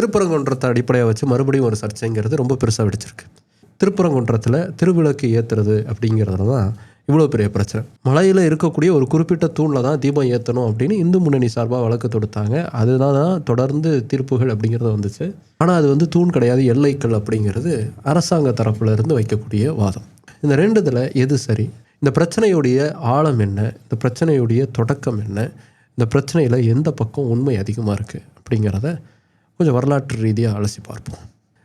திருப்பரங்குன்றத்தை அடிப்படையாக வச்சு மறுபடியும் ஒரு சர்ச்சைங்கிறது ரொம்ப பெருசாக வெடிச்சிருக்கு. திருப்பரங்குன்றத்தில் திருவிளக்கு ஏற்றுறது அப்படிங்கிறதுல தான் இவ்வளோ பெரிய பிரச்சனை. மலையில் இருக்கக்கூடிய ஒரு குறிப்பிட்ட தூணில் தான் தீபம் ஏற்றணும் அப்படின்னு இந்து முன்னணி சார்பாக வழக்கு தொடுத்தாங்க. அதுதான் தான் தொடர்ந்து தீர்ப்புகள் அப்படிங்கிறது வந்துச்சு. ஆனால் அது வந்து தூண் கிடையாது எல்லைக்கள் அப்படிங்கிறது அரசாங்க தரப்புல இருந்து வைக்கக்கூடிய வாதம். இந்த ரெண்டுதில் எது சரி? இந்த பிரச்சனையுடைய ஆழம் என்ன? இந்த பிரச்சனையுடைய தொடக்கம் என்ன? இந்த பிரச்சனையில் எந்த பக்கம் உண்மை அதிகமாக இருக்குது அப்படிங்கிறத கொஞ்சம் வரலாற்று ரீதியாக அலசி பார்ப்போம்.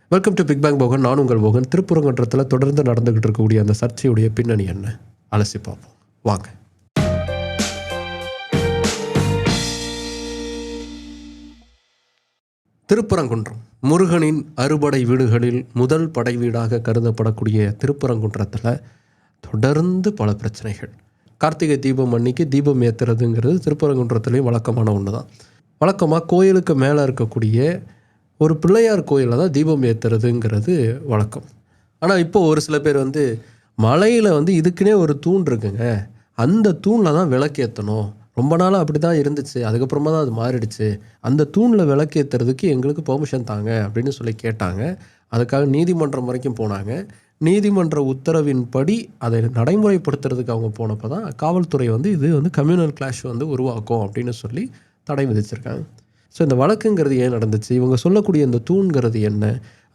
Welcome to big bang Bogan நான் உங்கள் போகன். திருப்புறங்கன்றத்தில் தொடர்ந்து நடந்துகிட்டு இருக்கக்கூடிய அந்த சர்ச்சையுடைய பின்னணி என்ன? அலசி பார்ப்போம். வாங்க. திருப்பரங்குன்றம் முருகனின் அறுபடை வீடுகளில் முதல் படை வீடாக கருதப்படக்கூடிய திருப்பரங்குன்றத்தில் தொடர்ந்து பல பிரச்சனைகள். கார்த்திகை தீபம் அன்னைக்கு தீபம் ஏற்றுறதுங்கிறது திருப்பரங்குன்றத்துலேயும் வழக்கமான ஒன்று தான் வழக்கமாக கோயிலுக்கு மேலே இருக்கக்கூடிய ஒரு பிள்ளையார் கோயிலில் தான் தீபம் ஏற்றுறதுங்கிறது வழக்கம். ஆனால் இப்போ ஒரு சில பேர் வந்து மலையில் வந்து இதுக்குன்னே ஒரு தூண் இருக்குங்க. அந்த தூணில் தான் விளக்கேற்றணும் ரொம்ப நாளாக அப்படி தான் இருந்துச்சு. அதுக்கப்புறமா தான் அது மாறிடுச்சு. அந்த தூணில் விளக்கேற்றுறதுக்கு எங்களுக்கு பெர்மிஷன் தாங்க அப்படின்னு சொல்லி கேட்டாங்க. அதுக்காக நீதிமன்றம் வரைக்கும் போனாங்க. நீதிமன்ற உத்தரவின்படி அதை நடைமுறைப்படுத்துறதுக்கு அவங்க போனப்போ தான் காவல்துறை வந்து இது வந்து கம்யூனல் கிளாஷ் வந்து உருவாக்கும் அப்படின்னு சொல்லி தடை விதிச்சிருக்காங்க. ஸோ இந்த வழக்குங்கிறது ஏன் நடந்துச்சு? இவங்க சொல்லக்கூடிய இந்த தூண்கிறது என்ன?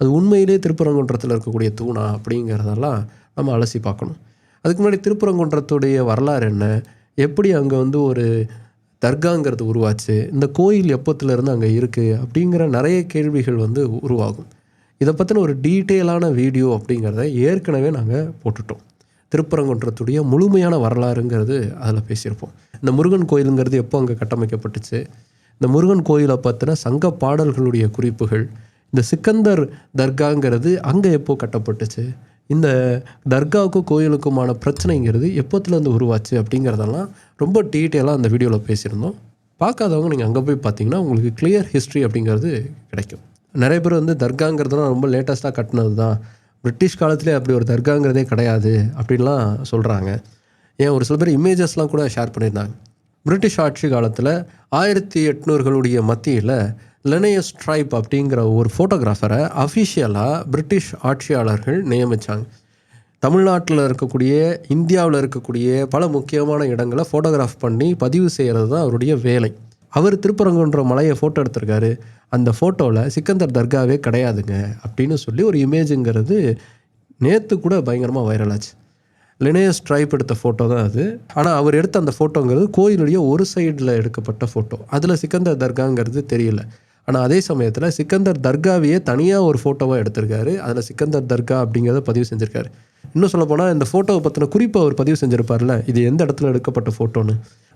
அது உண்மையிலே திருப்பரங்குன்றத்தில் இருக்கக்கூடிய தூணா அப்படிங்கிறதெல்லாம் நம்ம அலசி பார்க்கணும். அதுக்கு முன்னாடி திருப்பரங்குன்றத்துடைய வரலாறு என்ன? எப்படி அங்கே வந்து ஒரு தர்காங்கிறது உருவாச்சு? இந்த கோயில் எப்போத்துலேருந்து அங்கே இருக்குது அப்படிங்கிற நிறைய கேள்விகள் வந்து உருவாகும். இதை பற்றின ஒரு டீட்டெயிலான வீடியோ அப்படிங்கிறத ஏற்கனவே நாங்கள் போட்டுட்டோம். திருப்பரங்குன்றத்துடைய முழுமையான வரலாறுங்கிறது அதில் பேசியிருப்போம். இந்த முருகன் கோயிலுங்கிறது எப்போ அங்கே கட்டமைக்கப்பட்டுச்சு? இந்த முருகன் கோயிலை பற்றின சங்க பாடல்களுடைய குறிப்புகள் இந்த சிக்கந்தர் தர்காங்கிறது அங்கே எப்போ கட்டப்பட்டுச்சு இந்த தர்காவுக்கும் கோயிலுக்குமான பிரச்சனைங்கிறது எப்போத்துலேருந்து உருவாச்சு அப்படிங்கிறதெல்லாம் ரொம்ப டீட்டெயிலாக அந்த வீடியோவில் பேசியிருந்தோம். பார்க்காதவங்க நீங்கள் அங்கே போய் பார்த்தீங்கன்னா உங்களுக்கு கிளியர் ஹிஸ்ட்ரி அப்படிங்கிறது கிடைக்கும். நிறைய பேர் வந்து தர்காங்கிறதுலாம் ரொம்ப லேட்டஸ்ட்டாக கட்டினது தான் பிரிட்டிஷ் காலத்திலே அப்படி ஒரு தர்காங்கிறதே கிடையாது அப்படின்லாம் சொல்கிறாங்க ஏன் ஒரு சில பேர் இமேஜஸ்லாம் கூட ஷேர் பண்ணியிருந்தாங்க. பிரிட்டிஷ் ஆட்சி காலத்தில் ஆயிரத்தி எட்நூறுகளுடைய மத்தியில் லெனையஸ் ட்ரைப் அப்படிங்கிற ஒரு ஃபோட்டோகிராஃபரை அஃபிஷியலாக பிரிட்டிஷ் ஆட்சியாளர்கள் நியமித்தாங்க தமிழ்நாட்டில் இருக்கக்கூடிய இந்தியாவில் இருக்கக்கூடிய பல முக்கியமான இடங்களை ஃபோட்டோகிராஃப் பண்ணி பதிவு செய்கிறது தான் அவருடைய வேலை. அவர் திருப்பரங்குன்ற மலையை ஃபோட்டோ எடுத்திருக்காரு. அந்த ஃபோட்டோவில் சிக்கந்தர் தர்காவே கிடையாதுங்க அப்படின்னு சொல்லி ஒரு இமேஜுங்கிறது நேற்று கூட பயங்கரமாக வைரல் ஆச்சு. லினேயஸ் ட்ரைப் எடுத்த ஃபோட்டோ தான் அது. ஆனால் அவர் எடுத்த அந்த ஃபோட்டோங்கிறது கோயிலுடைய ஒரு சைடில் எடுக்கப்பட்ட ஃபோட்டோ அதில் சிக்கந்தர் தர்காங்கிறது தெரியல. ஆனால் அதே சமயத்தில் சிக்கந்தர் தர்காவையே தனியாக ஒரு ஃபோட்டோவாக எடுத்திருக்காரு. அதில் சிக்கந்தர் தர்கா அப்படிங்கிறத பதிவு செஞ்சுருக்காரு. இன்னும் சொல்ல போனால் இந்த ஃபோட்டோவை பற்றின குறிப்பை அவர் பதிவு செஞ்சுருப்பார்ல இது எந்த இடத்துல எடுக்கப்பட்ட ஃபோட்டோன்னு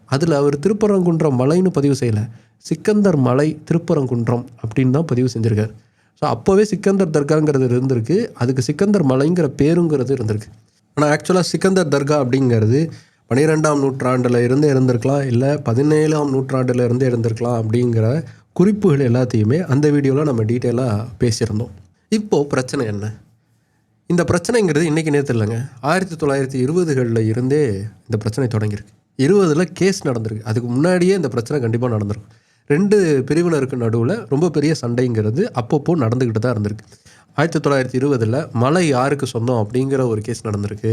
அதில் அவர் திருப்பரங்குன்றம் மலைன்னு பதிவு செய்யலை. சிக்கந்தர் மலை திருப்பரங்குன்றம் அப்படின்னு தான் பதிவு செஞ்சுருக்காரு. ஸோ அப்போவே சிக்கந்தர் தர்காங்கிறது இருந்திருக்கு. அதுக்கு சிக்கந்தர் மலைங்கிற பேருங்கிறது இருந்திருக்கு. ஆனால் ஆக்சுவலாக சிக்கந்தர் தர்கா அப்படிங்கிறது பன்னிரெண்டாம் நூற்றாண்டில் இருந்து இருந்திருக்கலாம் இல்லை பதினேழாம் நூற்றாண்டில் இருந்து இருந்திருக்கலாம் அப்படிங்கிற குறிப்புகள் எல்லாத்தையுமே அந்த வீடியோவில் நம்ம டீட்டெயிலாக பேசியிருந்தோம். இப்போது பிரச்சனை என்ன? இந்த பிரச்சனைங்கிறது இன்றைக்கி நேற்று இல்லைங்க. ஆயிரத்தி தொள்ளாயிரத்தி இருபதுகளில் இருந்தே இந்த பிரச்சனை தொடங்கியிருக்கு. இருபதில் கேஸ் நடந்திருக்கு. அதுக்கு முன்னாடியே இந்த பிரச்சனை கண்டிப்பாக நடந்திருக்கும். ரெண்டு பிரிவினருக்கு நடுவில் ரொம்ப பெரிய சண்டைங்கிறது அப்பப்போ நடந்துக்கிட்டு தான் இருந்திருக்கு. ஆயிரத்தி தொள்ளாயிரத்தி இருபதில் மலை யாருக்கு சொந்தம் அப்படிங்கிற ஒரு கேஸ் நடந்திருக்கு.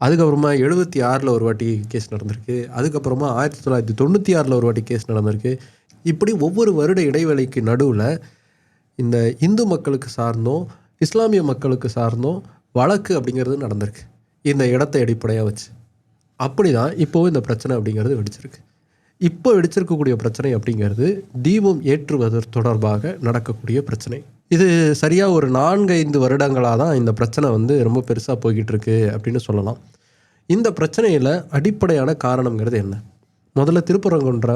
அதுக்கப்புறமா எழுபத்தி ஆறில் ஒரு வாட்டி கேஸ் நடந்திருக்கு. அதுக்கப்புறமா ஆயிரத்தி தொள்ளாயிரத்தி தொண்ணூற்றி ஆறில் ஒரு வாட்டி கேஸ் நடந்திருக்கு. இப்படி ஒவ்வொரு வருட இடைவெளிக்கு நடுவில் இந்த இந்து மக்களுக்கு சார்ந்தும் இஸ்லாமிய மக்களுக்கு சார்ந்தும் வழக்கு அப்படிங்கிறது நடந்திருக்கு. இந்த இடத்தை அடிப்படையாக வச்சு. அப்படி தான் இப்போவும் இந்த பிரச்சனை அப்படிங்கிறது வெடிச்சிருக்கு. இப்போ வெடிச்சிருக்கக்கூடிய பிரச்சனை அப்படிங்கிறது தீபம் ஏற்றுவது தொடர்பாக நடக்கக்கூடிய பிரச்சனை. இது சரியாக ஒரு நான்கு ஐந்து வருடங்களாக தான் இந்த பிரச்சனை வந்து ரொம்ப பெருசாக போய்கிட்டு இருக்கு அப்படின்னு சொல்லலாம். இந்த பிரச்சனையில் அடிப்படையான காரணங்கிறது என்ன? முதல்ல திருப்பரங்குன்ற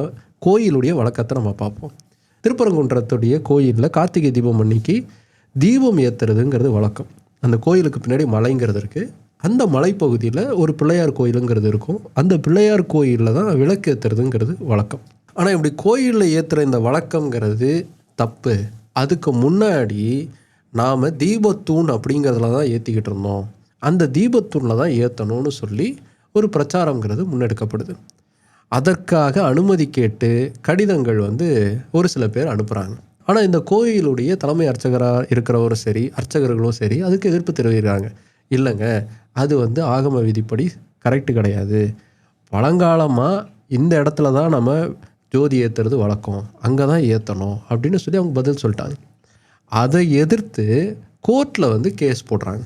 கோயிலுடைய வழக்கத்தை நம்ம பார்ப்போம். திருப்பரங்குன்றத்துடைய கோயிலில் கார்த்திகை தீபம் அன்னைக்கு தீபம் ஏற்றுறதுங்கிறது வழக்கம். அந்த கோயிலுக்கு பின்னாடி மலைங்கிறது இருக்குது அந்த மலைப்பகுதியில் ஒரு பிள்ளையார் கோயிலுங்கிறது இருக்கும். அந்த பிள்ளையார் கோயிலில் தான் விளக்கு ஏற்றுறதுங்கிறது வழக்கம். ஆனால் இப்படி கோயிலில் ஏற்றுற இந்த வழக்கங்கிறது தப்பு. அதுக்கு முன்னாடி நாம் தீபத்தூண் அப்படிங்கிறதுல தான் ஏற்றிக்கிட்டு இருந்தோம். அந்த தீபத்தூணில் தான் ஏற்றணும்னு சொல்லி ஒரு பிரச்சாரங்கிறது முன்னெடுக்கப்படுது. அதற்காக அனுமதி கேட்டு கடிதங்கள் வந்து ஒரு சில பேர் அனுப்புகிறாங்க ஆனால் இந்த கோயிலுடைய தலைமை அர்ச்சகராக இருக்கிறவரும் சரி அர்ச்சகர்களும் சரி அதுக்கு எதிர்ப்பு தெரிவிக்கிறாங்க. இல்லைங்க அது வந்து ஆகம விதிப்படி கரெக்டு கிடையாது. பழங்காலமாக இந்த இடத்துல தான் நம்ம ஜோதி ஏற்றுறது வழக்கம். அங்கே தான் ஏற்றணும் அப்படின்னு சொல்லி அவங்க பதில் சொல்லிட்டாங்க. அதை எதிர்த்து கோர்ட்டில் வந்து கேஸ் போடுறாங்க.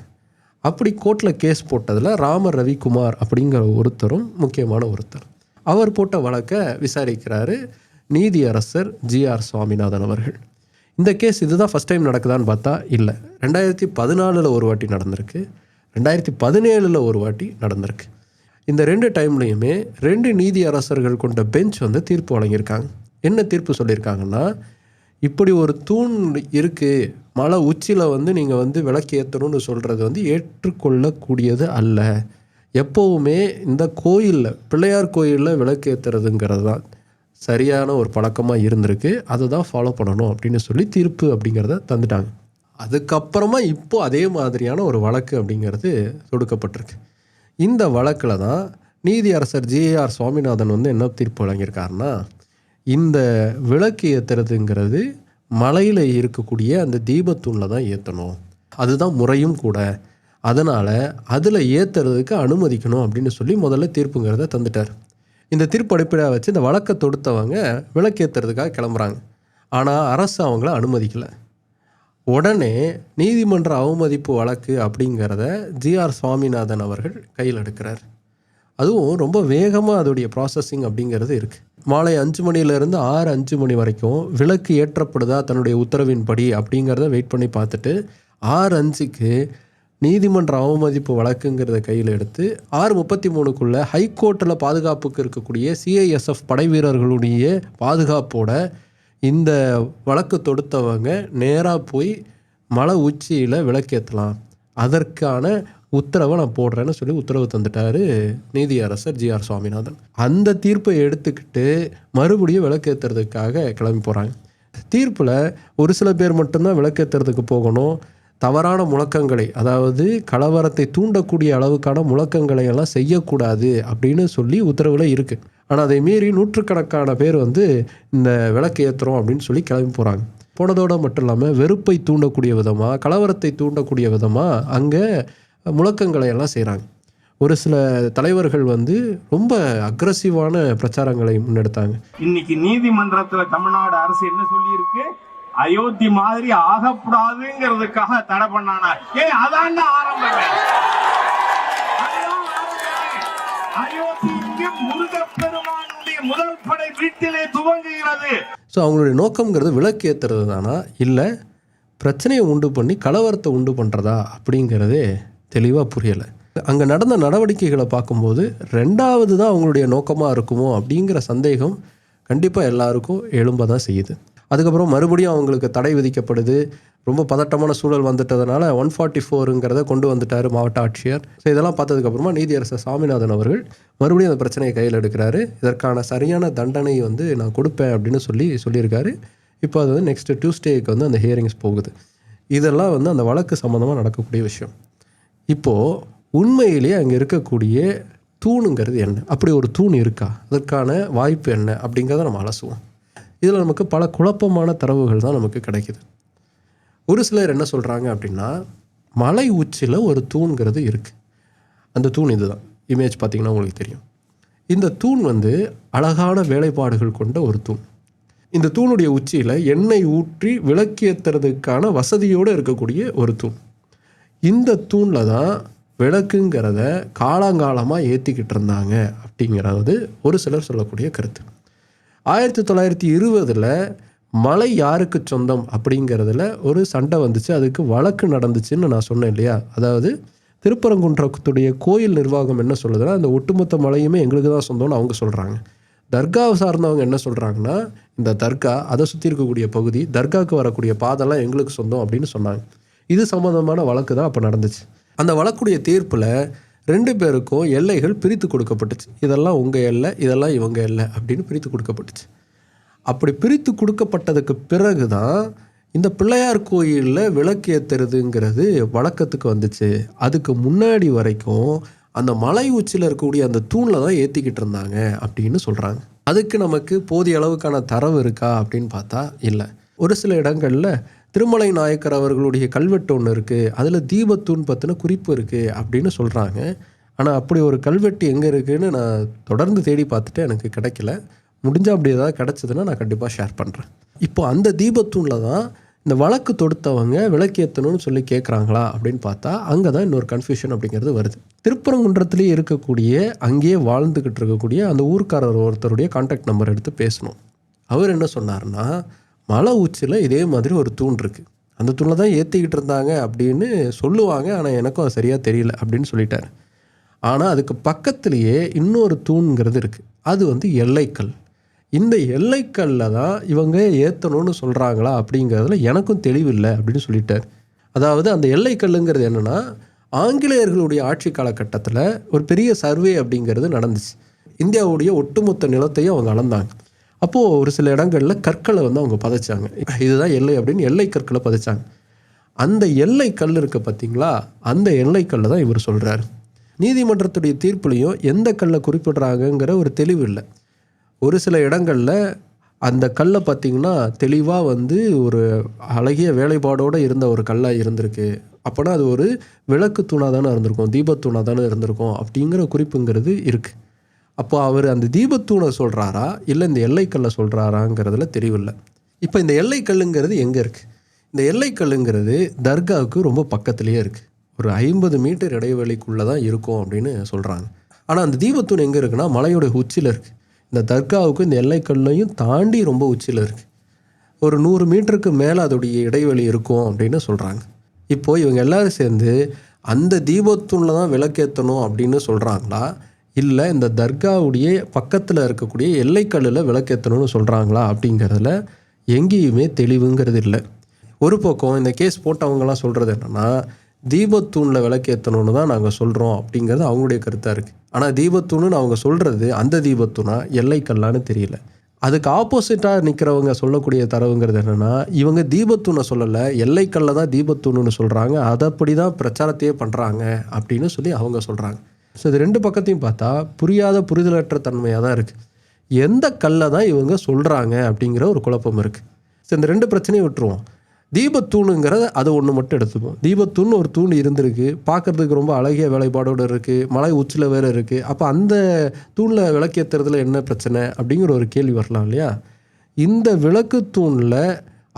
அப்படி கோர்ட்டில் கேஸ் போட்டதில் ராம ரவிக்குமார் அப்படிங்கிற ஒருத்தரும் முக்கியமான ஒருத்தர். அவர் போட்ட வழக்கை விசாரிக்கிறாரு நீதியரசர் ஜிஆர் சுவாமிநாதன் அவர்கள். இந்த கேஸ் இதுதான் ஃபஸ்ட் டைம் நடக்குதான்னு பார்த்தா இல்லை. ரெண்டாயிரத்தி பதினாலில் ஒரு வாட்டி நடந்திருக்கு. ரெண்டாயிரத்தி பதினேழில் ஒரு வாட்டி நடந்திருக்கு. இந்த ரெண்டு டைம்லையுமே ரெண்டு நீதி அரசர்கள் கொண்ட பெஞ்ச் வந்து தீர்ப்பு வழங்கியிருக்காங்க. என்ன தீர்ப்பு சொல்லியிருக்காங்கன்னா இப்படி ஒரு தூண் இருக்குது மலை உச்சியில் வந்து நீங்கள் வந்து விளக்கு ஏற்றணும்னு சொல்கிறது வந்து ஏற்றுக்கொள்ளக்கூடியது அல்ல. எப்போவுமே இந்த கோயிலில் பிள்ளையார் கோயிலில் விளக்கு ஏற்றுறதுங்கிறது தான் சரியான ஒரு பழக்கமாக இருந்திருக்கு. அதை தான் ஃபாலோ பண்ணணும் அப்படின்னு சொல்லி தீர்ப்பு அப்படிங்கிறத தந்துட்டாங்க. அதுக்கப்புறமா இப்போது அதே மாதிரியான ஒரு வழக்கு அப்படிங்கிறது தொடுக்கப்பட்டிருக்கு. இந்த வழக்கில் தான் நீதியரசர் ஜிஏஆர் சுவாமிநாதன் வந்து என்ன தீர்ப்பு வழங்கியிருக்காருன்னா இந்த விளக்கு ஏற்றுறதுங்கிறது மலையில் இருக்கக்கூடிய அந்த தீபத்தூணில் தான் ஏற்றணும் அதுதான் முறையும் கூட. அதனால் அதில் ஏற்றுறதுக்கு அனுமதிக்கணும் அப்படின்னு சொல்லி முதல்ல தீர்ப்புங்கிறத தந்துட்டார். இந்த தீர்ப்பு அடிப்படையாக வச்சு இந்த வழக்கை தொடுத்தவங்க விளக்கேற்றுறதுக்காக கிளம்புறாங்க. ஆனால் அரசு அவங்கள அனுமதிக்கலை. உடனே நீதிமன்ற அவமதிப்பு வழக்கு அப்படிங்கிறத ஜிஆர் சுவாமிநாதன் அவர்கள் கையில் எடுக்கிறார். அதுவும் ரொம்ப வேகமாக அதோடைய ப்ராசஸிங் அப்படிங்கிறது இருக்குது மாலை அஞ்சு மணிலேருந்து ஆறு அஞ்சு மணி வரைக்கும் விளக்கு ஏற்றப்படுதா தன்னுடைய உத்தரவின்படி அப்படிங்கிறத வெயிட் பண்ணி பார்த்துட்டு ஆறு அஞ்சுக்கு நீதிமன்ற அவமதிப்பு வழக்குங்கிறத கையில் எடுத்து ஆறு முப்பத்தி மூணுக்குள்ளே ஹைகோர்ட்டில் பாதுகாப்புக்கு இருக்கக்கூடிய சிஐஎஸ்எஃப் படை வீரர்களுடைய பாதுகாப்போட இந்த வழக்கு தொடுத்தவங்க நேராக போய் மலை உச்சியில் விளக்கேற்றலாம் அதற்கான உத்தரவை நான் போடுறேன்னு சொல்லி உத்தரவு தந்துட்டாரு நீதியரசர் ஜிஆர் சுவாமிநாதன். அந்த தீர்ப்பை எடுத்துக்கிட்டு மறுபடியும் விளக்கேற்றுறதுக்காக கிளம்பி போகிறாங்க தீர்ப்பில் ஒரு சில பேர் மட்டும்தான் விளக்கேற்றுறதுக்கு போகணும். தவறான முழக்கங்களை அதாவது கலவரத்தை தூண்டக்கூடிய அளவுக்கான முழக்கங்களை எல்லாம் செய்யக்கூடாது அப்படின்னு சொல்லி உத்தரவில் இருக்குது ஆனால் அதை மீறி நூற்றுக்கணக்கான பேர் வந்து இந்த விளக்கு ஏற்றுறோம் அப்படின்னு சொல்லி கிளம்பி போகிறாங்க போனதோடு மட்டும் இல்லாமல் வெறுப்பை தூண்டக்கூடிய விதமாக கலவரத்தை தூண்டக்கூடிய விதமாக அங்கே முழக்கங்களை எல்லாம் செய்கிறாங்க ஒரு சில தலைவர்கள் வந்து ரொம்ப அக்ரஸிவான பிரச்சாரங்களை முன்னெடுத்தாங்க. இன்னைக்கு நீதிமன்றத்தில் தமிழ்நாடு அரசு என்ன சொல்லியிருக்கு? அயோத்தி மாதிரி ஆகக்கூடாதுங்கிறதுக்காக தடை பண்ணானா ஏ அதான் ஆரம்பம். அயோத்திக்கு முருகப்பெருமானுடைய முதல் படை வீட்டிலே துவங்குகிறது. ஸோ அவங்களுடைய நோக்கம்ங்கிறது விளக்கு ஏற்றுறது தானா? இல்லை பிரச்சனையை உண்டு பண்ணி கலவரத்தை உண்டு பண்ணுறதா அப்படிங்கிறதே தெளிவாக புரியலை. அங்கே நடந்த நடவடிக்கைகளை பார்க்கும்போது ரெண்டாவது தான் அவங்களுடைய நோக்கமாக இருக்குமோ அப்படிங்கிற சந்தேகம் கண்டிப்பாக எல்லாருக்கும் எழும்ப தான் செய்யுது. அதுக்கப்புறம் மறுபடியும் அவங்களுக்கு தடை விதிக்கப்படுது. ரொம்ப பதட்டமான சூழல் வந்துட்டதுனால ஒன் ஃபார்ட்டி ஃபோருங்கிறத கொண்டு வந்துட்டார் மாவட்ட ஆட்சியர். ஸோ இதெல்லாம் பார்த்ததுக்கப்புறமா நீதியரசர் சாமிநாதன் அவர்கள் மறுபடியும் அந்த பிரச்சனையை கையில் எடுக்கிறாரு. இதற்கான சரியான தண்டனை வந்து நான் கொடுப்பேன் அப்படின்னு சொல்லி சொல்லியிருக்காரு. இப்போ அது வந்து நெக்ஸ்ட் டியூஸ்டேக்கு வந்து அந்த ஹியரிங்ஸ் போகுது. இதெல்லாம் வந்து அந்த வழக்கு சம்மந்தமாக நடக்கக்கூடிய விஷயம். இப்போது உண்மையிலேயே அங்கே இருக்கக்கூடிய தூணுங்கிறது என்ன? அப்படி ஒரு தூண் இருக்கா? அதற்கான வாய்ப்பு என்ன? அப்படிங்கிறத நம்ம அலசுவோம். இதில் நமக்கு பல குழப்பமான தரவுகள் தான் நமக்கு கிடைக்கிது. ஒரு சிலர் என்ன சொல்கிறாங்க அப்படின்னா மலை உச்சியில் ஒரு தூண்கிறது இருக்குது அந்த தூண் இதுதான். இமேஜ் பார்த்தீங்கன்னா உங்களுக்கு தெரியும். இந்த தூண் வந்து அழகான வேலைப்பாடுகள் கொண்ட ஒரு தூண். இந்த தூணுடைய உச்சியில் எண்ணெய் ஊற்றி விளக்கேற்றுறதுக்கான வசதியோடு இருக்கக்கூடிய ஒரு தூண். இந்த தூணில் தான் விளக்குங்கிறத காலங்காலமாக ஏற்றிக்கிட்டு இருந்தாங்க அப்படிங்கிறது ஒரு சிலர் சொல்லக்கூடிய கருத்து. ஆயிரத்தி தொள்ளாயிரத்தி இருபதில் மலை யாருக்கு சொந்தம் அப்படிங்கிறதுல ஒரு சண்டை வந்துச்சு. அதுக்கு வழக்கு நடந்துச்சுன்னு நான் சொன்னேன் இல்லையா? அதாவது திருப்பரங்குன்றத்துடைய கோயில் நிர்வாகம் என்ன சொல்லுதுன்னா அந்த ஒட்டுமொத்த மலையுமே எங்களுக்கு தான் சொந்தம்னு அவங்க சொல்கிறாங்க தர்காவை சார்ந்தவங்க என்ன சொல்கிறாங்கன்னா இந்த தர்கா அதை சுற்றி இருக்கக்கூடிய பகுதி தர்காவுக்கு வரக்கூடிய பாதெல்லாம் எங்களுக்கு சொந்தம் அப்படின்னு சொன்னாங்க. இது சம்மந்தமான வழக்கு தான் அப்போ நடந்துச்சு. அந்த வழக்குடைய தீர்ப்பில் ரெண்டு பேருக்கும் எல்லைகள் பிரித்து கொடுக்கப்பட்டுச்சு. இதெல்லாம் உங்கள் எல்லை இதெல்லாம் இவங்க எல்லை அப்படின்னு பிரித்து கொடுக்கப்பட்டுச்சு. அப்படி பிரித்து கொடுக்கப்பட்டதுக்கு பிறகு தான் இந்த பிள்ளையார் கோயிலில் விளக்கு ஏற்றுறதுங்கிறது வழக்கத்துக்கு வந்துச்சு. அதுக்கு முன்னாடி வரைக்கும் அந்த மலை உச்சியில் இருக்கக்கூடிய அந்த தூணில் தான் ஏற்றிக்கிட்டு இருந்தாங்க அப்படின்னு சொல்கிறாங்க அதுக்கு நமக்கு போதிய அளவுக்கான தரவு இருக்கா அப்படின்னு பார்த்தா இல்லை. ஒரு சில இடங்களில் திருமலை நாயக்கர் அவர்களுடைய கல்வெட்டு ஒன்று இருக்குது அதில் தீபத்தூண் பற்றின குறிப்பு இருக்குது அப்படின்னு சொல்கிறாங்க ஆனால் அப்படி ஒரு கல்வெட்டு எங்கே இருக்குதுன்னு நான் தொடர்ந்து தேடி பார்த்துட்டு எனக்கு கிடைக்கல. முடிஞ்சால் அப்படி ஏதாவது கிடச்சதுன்னா நான் கண்டிப்பாக ஷேர் பண்ணுறேன் இப்போ அந்த தீபத்தூணில் தான் இந்த வழக்கு தொடுத்தவங்க விளக்கேற்றணும்னு சொல்லி கேட்குறாங்களா அப்படின்னு பார்த்தா அங்கே தான் இன்னொரு கன்ஃபியூஷன் அப்படிங்கிறது வருது. திருப்பரங்குன்றத்துலேயே இருக்கக்கூடிய அங்கேயே வாழ்ந்துக்கிட்டு இருக்கக்கூடிய அந்த ஊர்க்காரர் ஒருத்தருடைய காண்டாக்ட் நம்பர் எடுத்து பேசணும். அவர் என்ன சொன்னார்னா மலை உச்சியில் இதே மாதிரி ஒரு தூண் இருக்குது அந்த தூணில் தான் ஏற்றிக்கிட்டு இருந்தாங்க அப்படின்னு சொல்லுவாங்க. ஆனால் எனக்கும் அது சரியாக தெரியல அப்படின்னு சொல்லிட்டார். ஆனால் அதுக்கு பக்கத்துலேயே இன்னொரு தூண்ங்கிறது இருக்குது அது வந்து எல்லைக்கல். இந்த எல்லைக்கல்ல தான் இவங்க ஏற்றணும்னு சொல்கிறாங்களா அப்படிங்கிறதுல எனக்கும் தெளிவில்லை அப்படின்னு சொல்லிட்டார். அதாவது அந்த எல்லைக்கல்லுங்கிறது என்னென்னா ஆங்கிலேயர்களுடைய ஆட்சி காலகட்டத்தில் ஒரு பெரிய சர்வே அப்படிங்கிறது நடந்துச்சு. இந்தியாவுடைய ஒட்டுமொத்த நிலத்தையும் அவங்க அளந்தாங்க. அப்போது ஒரு சில இடங்களில் கற்களை வந்து அவங்க பதைச்சாங்க. இதுதான் எல்லை அப்படின்னு எல்லை கற்களை பதைச்சாங்க. அந்த எல்லை கல் இருக்க பார்த்தீங்களா அந்த எல்லை கல்லை தான் இவர் சொல்கிறாரு நீதிமன்றத்துடைய தீர்ப்புலையும் எந்த கல்லை குறிப்பிடுறாங்கங்கிற ஒரு தெளிவு இல்லை. ஒரு சில இடங்களில் அந்த கல்லை பார்த்திங்கன்னா தெளிவாக வந்து ஒரு அழகிய வேலைப்பாடோடு இருந்த ஒரு கல்லாக இருந்திருக்கு. அப்போனா அது ஒரு விளக்கு தூணாக தானே இருந்திருக்கும் தீபத்தூணாக தானே இருந்திருக்கும் அப்படிங்கிற குறிப்புங்கிறது இருக்குது அப்போ அவர் அந்த தீபத்தூணை சொல்கிறாரா இல்லை இந்த எல்லைக்கல்லை சொல்கிறாராங்கிறதுல தெரியவில்லை இப்போ இந்த எல்லைக்கல்லுங்கிறது எங்கே இருக்குது இந்த எல்லைக்கல்லுங்கிறது தர்காவுக்கு ரொம்ப பக்கத்துலேயே இருக்குது ஒரு ஐம்பது மீட்டர் இடைவெளிக்குள்ளே தான் இருக்கும் அப்படின்னு சொல்கிறாங்க ஆனால் அந்த தீபத்தூண் எங்கே இருக்குன்னா மலையோட உச்சியில் இருக்குது இந்த தர்காவுக்கு இந்த எல்லைக்கல்லையும் தாண்டி ரொம்ப உச்சியில் இருக்குது ஒரு நூறு மீட்டருக்கு மேலே அதோடைய இடைவெளி இருக்கும் அப்படின்னு சொல்கிறாங்க இப்போது இவங்க எல்லோரும் சேர்ந்து அந்த தீபத்தூணில் தான் விளக்கேற்றணும் அப்படின்னு சொல்கிறாங்களா இல்லை இந்த தர்காவுடைய பக்கத்தில் இருக்கக்கூடிய எல்லைக்கல்லில் விளக்கேற்றணும்னு சொல்கிறாங்களா அப்படிங்கிறதுல எங்கேயுமே தெளிவுங்கிறது இல்லை. ஒரு பக்கம் இந்த கேஸ் போட்டவங்கலாம் சொல்கிறது என்னென்னா தீபத்தூணில் விளக்கேற்றணும்னு தான் நாங்கள் சொல்கிறோம் அப்படிங்கிறது அவங்களுடைய கருத்தாக இருக்குது ஆனால் தீபத்தூணுன்னு அவங்க சொல்கிறது அந்த தீபத்தூணா எல்லைக்கல்லான்னு தெரியல. அதுக்கு ஆப்போசிட்டாக நிற்கிறவங்க சொல்லக்கூடிய தரவுங்கிறது என்னென்னா இவங்க தீபத்தூணை சொல்லலை எல்லைக்கல்ல தான் தீபத்தூணுன்னு சொல்கிறாங்க அதைப்படி தான் பிரச்சாரத்தையே பண்ணுறாங்க அப்படின்னு சொல்லி அவங்க சொல்கிறாங்க ஸோ இது ரெண்டு பக்கத்தையும் பார்த்தா புரியாத புரிதலற்ற தன்மையாக தான் இருக்குது எந்த கல்லை தான் இவங்க சொல்கிறாங்க அப்படிங்கிற ஒரு குழப்பம் இருக்குது ஸோ இந்த ரெண்டு பிரச்சனையும் விட்டுருவோம். தீபத்தூணுங்கிறத அது ஒன்று மட்டும் எடுத்துப்போம். தீபத்தூண் ஒரு தூண் இருந்திருக்கு. பார்க்குறதுக்கு ரொம்ப அழகிய வேலைப்பாடோடு இருக்குது மலை உச்சியில் வேறு இருக்குது அப்போ அந்த தூணில் விளக்கேற்றுறதுல என்ன பிரச்சனை அப்படிங்கிற ஒரு கேள்வி வரலாம் இல்லையா? இந்த விளக்கு தூணில்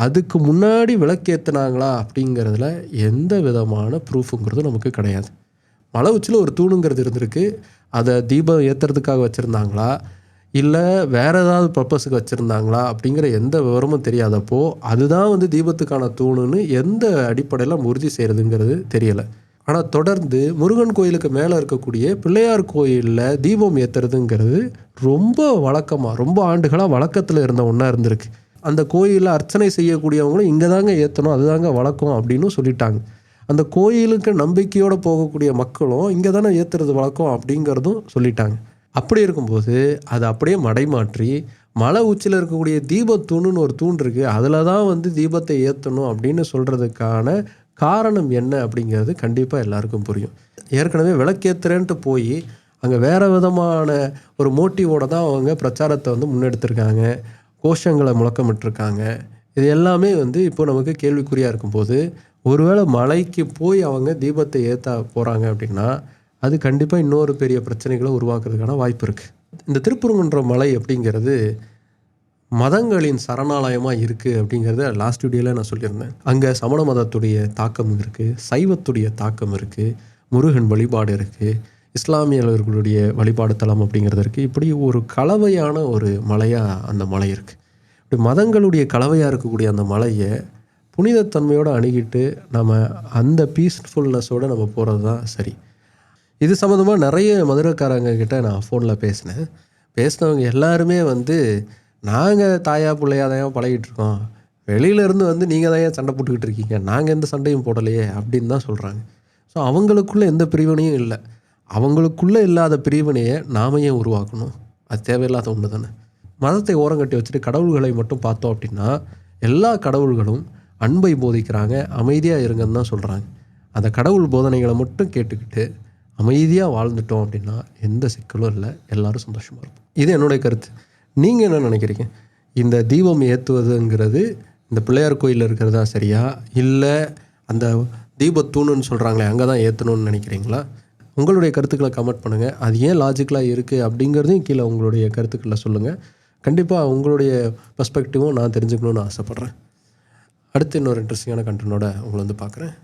அதுக்கு முன்னாடி விளக்கேற்றினாங்களா அப்படிங்கிறதுல எந்த விதமான ப்ரூஃபுங்கிறதும் நமக்கு கிடையாது. மலை உச்சியில் ஒரு தூணுங்கிறது இருந்திருக்கு. அதை தீபம் ஏற்றுறதுக்காக வச்சுருந்தாங்களா? இல்லை வேறு ஏதாவது பர்பஸுக்கு வச்சுருந்தாங்களா? அப்படிங்கிற எந்த விவரமும் தெரியாதப்போ அதுதான் வந்து தீபத்துக்கான தூணுன்னு எந்த அடிப்படையில் உறுதி செய்கிறதுங்கிறது தெரியலை. ஆனால் தொடர்ந்து முருகன் கோயிலுக்கு மேலே இருக்கக்கூடிய பிள்ளையார் கோயிலில் தீபம் ஏற்றுறதுங்கிறது ரொம்ப வழக்கமாக ரொம்ப ஆண்டுகளாக வழக்கத்தில் இருந்த ஒன்றா இருந்திருக்கு. அந்த கோயிலில் அர்ச்சனை செய்யக்கூடியவங்களும் இங்கே தாங்க ஏற்றணும் அதுதாங்க வழக்கம் அப்படின்னு சொல்லிட்டாங்க. அந்த கோயிலுக்கு நம்பிக்கையோடு போகக்கூடிய மக்களும் இங்கே தானே ஏற்றுறது வழக்கம் அப்படிங்கிறதும் சொல்லிட்டாங்க. அப்படி இருக்கும்போது அதை அப்படியே மடைமாற்றி மலை உச்சியில் இருக்கக்கூடிய தீபத்தூணுன்னு ஒரு தூண் இருக்குது அதில் தான் வந்து தீபத்தை ஏற்றணும் அப்படின்னு சொல்கிறதுக்கான காரணம் என்ன அப்படிங்கிறது கண்டிப்பாக எல்லாருக்கும் புரியும். ஏற்கனவே விளக்கேற்றுறேன்ட்டு போய் அங்கே வேறு விதமான ஒரு மோட்டிவோட தான் அவங்க பிரச்சாரத்தை வந்து முன்னெடுத்திருக்காங்க கோஷங்களை முழக்கமிட்டிருக்காங்க. இது எல்லாமே வந்து இப்போ நமக்கு கேள்விக்குறியாக இருக்கும்போது ஒருவேளை மலைக்கு போய் அவங்க தீபத்தை ஏற்ற போகிறாங்க அப்படின்னா அது கண்டிப்பாக இன்னொரு பெரிய பிரச்சனைகளை உருவாக்குறதுக்கான வாய்ப்பு இருக்குது இந்த திருப்பரங்குன்ற மலை அப்படிங்கிறது மதங்களின் சரணாலயமாக இருக்குது அப்படிங்கிறத லாஸ்ட் வீடியோவில் நான் சொல்லியிருந்தேன். அங்கே சமண மதத்துடைய தாக்கம் இருக்குது சைவத்துடைய தாக்கம் இருக்குது முருகன் வழிபாடு இருக்குது இஸ்லாமியர்களுடைய வழிபாடு தலம் அப்படிங்கிறது இருக்குது இப்படி ஒரு கலவையான ஒரு மலையாக அந்த மலை இருக்குது மதங்களுடைய கலவையாக இருக்கக்கூடிய அந்த மலையை புனிதத்தன்மையோடு அணுகிட்டு நம்ம அந்த பீஸ்ஃபுல்னஸோடு நம்ம போகிறது தான் சரி. இது சம்மந்தமாக நிறைய மதுரைக்காரங்க கிட்ட நான் ஃபோனில் பேசினேன். பேசினவங்க எல்லாருமே வந்து நாங்கள் தாயா பிள்ளையா தான் பழகிட்டு இருக்கோம்? வெளியிலேருந்து வந்து நீங்கள் தான் ஏன் சண்டை போட்டுக்கிட்டு இருக்கீங்க? நாங்கள் எந்த சண்டையும் போடலையே அப்படின்னு தான் சொல்கிறாங்க ஸோ அவங்களுக்குள்ளே எந்த பிரிவினையும் இல்லை. அவங்களுக்குள்ளே இல்லாத பிரிவினையை நாம ஏன் உருவாக்கணும்? அது தேவையில்லாத ஒன்று தானே மதத்தை ஓரங்கட்டி வச்சுட்டு கடவுள்களை மட்டும் பார்த்தோம் அப்படின்னா எல்லா கடவுள்களும் அன்பை போதிக்கிறாங்க அமைதியாக இருங்கன்னு தான் சொல்கிறாங்க அந்த கடவுள் போதனைகளை மட்டும் கேட்டுக்கிட்டு அமைதியாக வாழ்ந்துட்டோம் அப்படின்னா எந்த சிக்கலும் இல்லை. எல்லோரும் சந்தோஷமாக இருக்கும் இது என்னுடைய கருத்து. நீங்கள் என்ன நினைக்கிறீங்க? இந்த தீபம் ஏற்றுவதுங்கிறது இந்த பிள்ளையார் கோயிலில் இருக்கிறதா தான் சரியா? இல்லை அந்த தீபத்தூணுன்னு சொல்கிறாங்களே அங்கே தான் ஏற்றணும்னு நினைக்கிறீங்களா? உங்களுடைய கருத்துக்களை கமெண்ட் பண்ணுங்கள் அது ஏன் லாஜிக்கலாக இருக்குது அப்படிங்கிறதையும் கீழே உங்களுடைய கருத்துக்களை சொல்லுங்கள் கண்டிப்பாக உங்களுடைய பர்ஸ்பெக்டிவும் நான் தெரிஞ்சுக்கணும்னு ஆசைப்பட்றேன். அடுத்து இன்னொரு இன்ட்ரெஸ்டிங்கான கண்டென்ட்டோட உங்களை வந்து பார்க்குறேன்.